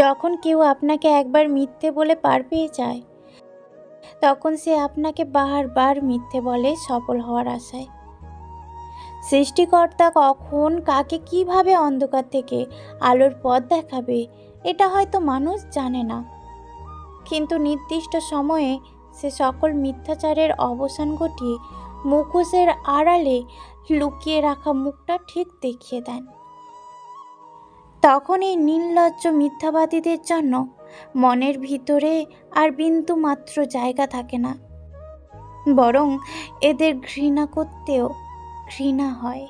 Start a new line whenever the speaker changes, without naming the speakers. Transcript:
যখন কেউ আপনাকে একবার মিথ্যে বলে পার পেয়ে যায়, তখন সে আপনাকে বারবার মিথ্যে বলে সফল হওয়ার আশায়। সৃষ্টিকর্তা কখন কাকে কীভাবে অন্ধকার থেকে আলোর পথ দেখাবে, এটা হয়তো মানুষ জানে না। কিন্তু নির্দিষ্ট সময়ে সে সকল মিথ্যাচারের অবসান ঘটিয়ে মুখোশের আড়ালে লুকিয়ে রাখা মুখটা ঠিক দেখিয়ে দেন। তখন এই নির্লজ্জ মিথ্যাবাদীদের জন্য মনের ভিতরে আর বিন্দু মাত্র জায়গা থাকে না। বরং এদের ঘৃণা করতেও ঘৃণা হয়।